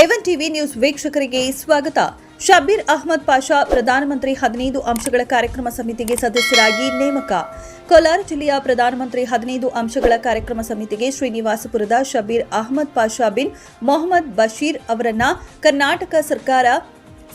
A one TV news ವೀಕ್ಷಕರಿಗೆ ಸ್ವಾಗತ. ಶಬೀರ್ ಅಹ್ಮದ್ ಪಾಷಾ ಪ್ರಧಾನಮಂತ್ರಿ ಹದಿನೈದು ಅಂಶಗಳ ಕಾರ್ಯಕ್ರಮ ಸಮಿತಿಗೆ ಸದಸ್ಯರಾಗಿ ನೇಮಕ. ಕೋಲಾರ ಜಿಲ್ಲೆಯ ಪ್ರಧಾನಮಂತ್ರಿ ಹದಿನೈದು ಅಂಶಗಳ ಕಾರ್ಯಕ್ರಮ ಸಮಿತಿಗೆ ಶ್ರೀನಿವಾಸಪುರದ ಶಬೀರ್ ಅಹ್ಮದ್ ಪಾಷಾ ಬಿನ್ ಮೊಹಮ್ಮದ್ ಬಶೀರ್ ಅವರನ್ನ ಕರ್ನಾಟಕ ಸರ್ಕಾರ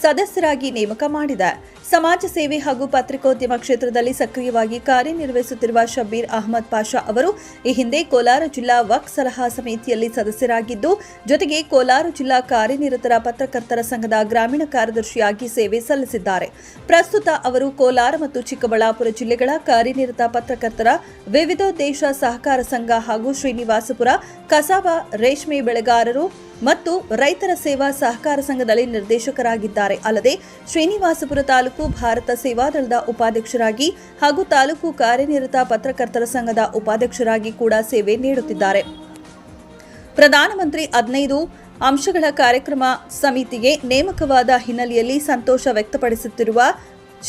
ಸದಸ್ಯರಾಗಿ ನೇಮಕ ಮಾಡಿದೆ. ಸಮಾಜ ಸೇವೆ ಹಾಗೂ ಪತ್ರಿಕೋದ್ಯಮ ಕ್ಷೇತ್ರದಲ್ಲಿ ಸಕ್ರಿಯವಾಗಿ ಕಾರ್ಯನಿರ್ವಹಿಸುತ್ತಿರುವ ಶಬೀರ್ ಅಹಮದ್ ಪಾಷಾ ಅವರು ಈ ಹಿಂದೆ ಕೋಲಾರ ಜಿಲ್ಲಾ ವಕ್ ಸಲಹಾ ಸಮಿತಿಯಲ್ಲಿ ಸದಸ್ಯರಾಗಿದ್ದು, ಜೊತೆಗೆ ಕೋಲಾರ ಜಿಲ್ಲಾ ಕಾರ್ಯನಿರತರ ಪತ್ರಕರ್ತರ ಸಂಘದ ಗ್ರಾಮೀಣ ಕಾರ್ಯದರ್ಶಿಯಾಗಿ ಸೇವೆ ಸಲ್ಲಿಸಿದ್ದಾರೆ. ಪ್ರಸ್ತುತ ಅವರು ಕೋಲಾರ ಮತ್ತು ಚಿಕ್ಕಬಳ್ಳಾಪುರ ಜಿಲ್ಲೆಗಳ ಕಾರ್ಯನಿರತ ಪತ್ರಕರ್ತರ ವಿವಿಧೋದ್ದೇಶ ಸಹಕಾರ ಸಂಘ ಹಾಗೂ ಶ್ರೀನಿವಾಸಪುರ ಕಸಾಬ ರೇಷ್ಮೆ ಬೆಳೆಗಾರರು ಮತ್ತು ರೈತರ ಸೇವಾ ಸಹಕಾರ ಸಂಘದಲ್ಲಿ ನಿರ್ದೇಶಕರಾಗಿದ್ದಾರೆ. ಅಲ್ಲದೆ, ಶ್ರೀನಿವಾಸಪುರ ತಾಲೂಕು ಭಾರತ ಸೇವಾದಳದ ಉಪಾಧ್ಯಕ್ಷರಾಗಿ ಹಾಗೂ ತಾಲೂಕು ಕಾರ್ಯನಿರತ ಪತ್ರಕರ್ತರ ಸಂಘದ ಉಪಾಧ್ಯಕ್ಷರಾಗಿ ಕೂಡ ಸೇವೆ ನೀಡುತ್ತಿದ್ದಾರೆ. ಪ್ರಧಾನಮಂತ್ರಿ ಹದಿನೈದು ಅಂಶಗಳ ಕಾರ್ಯಕ್ರಮ ಸಮಿತಿಗೆ ನೇಮಕವಾದ ಹಿನ್ನೆಲೆಯಲ್ಲಿ ಸಂತೋಷ ವ್ಯಕ್ತಪಡಿಸುತ್ತಿರುವ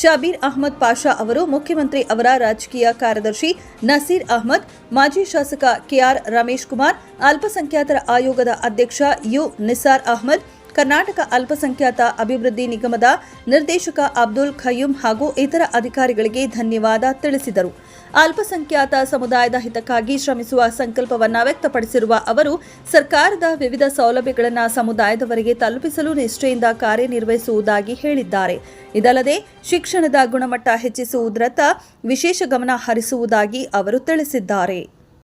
ಶಬೀರ್ ಅಹ್ಮದ್ ಪಾಷಾ ಅವರು ಮುಖ್ಯಮಂತ್ರಿ ಅವರ ರಾಜಕೀಯ ಕಾರ್ಯದರ್ಶಿ ನಸೀರ್ ಅಹ್ಮದ್, ಮಾಜಿ ಶಾಸಕ ಕೆಆರ್ ರಮೇಶ್ ಕುಮಾರ್, ಅಲ್ಪಸಂಖ್ಯಾತರ ಆಯೋಗದ ಅಧ್ಯಕ್ಷ ಯು ನಿಸಾರ್ ಅಹ್ಮದ್ ಕರ್ನಾಟಕ ಅಲ್ಪಸಂಖ್ಯಾತ ಅಭಿವೃದ್ಧಿ ನಿಗಮದ ನಿರ್ದೇಶಕ ಅಬ್ದುಲ್ ಖಯ್ಯೂಮ್ ಹಾಗೂ ಇತರ ಅಧಿಕಾರಿಗಳಿಗೆ ಧನ್ಯವಾದ ತಿಳಿಸಿದರು. ಅಲ್ಪಸಂಖ್ಯಾತ ಸಮುದಾಯದ ಹಿತಕ್ಕಾಗಿ ಶ್ರಮಿಸುವ ಸಂಕಲ್ಪವನ್ನು ವ್ಯಕ್ತಪಡಿಸಿರುವ ಅವರು, ಸರ್ಕಾರದ ವಿವಿಧ ಸೌಲಭ್ಯಗಳನ್ನು ಸಮುದಾಯದವರೆಗೆ ತಲುಪಿಸಲು ನಿಷ್ಠೆಯಿಂದ ಕಾರ್ಯನಿರ್ವಹಿಸುವುದಾಗಿ ಹೇಳಿದ್ದಾರೆ. ಇದಲ್ಲದೆ, ಶಿಕ್ಷಣದ ಗುಣಮಟ್ಟ ಹೆಚ್ಚಿಸುವುದರತ್ತ ವಿಶೇಷ ಗಮನ ಹರಿಸುವುದಾಗಿ ಅವರು ತಿಳಿಸಿದ್ದಾರೆ.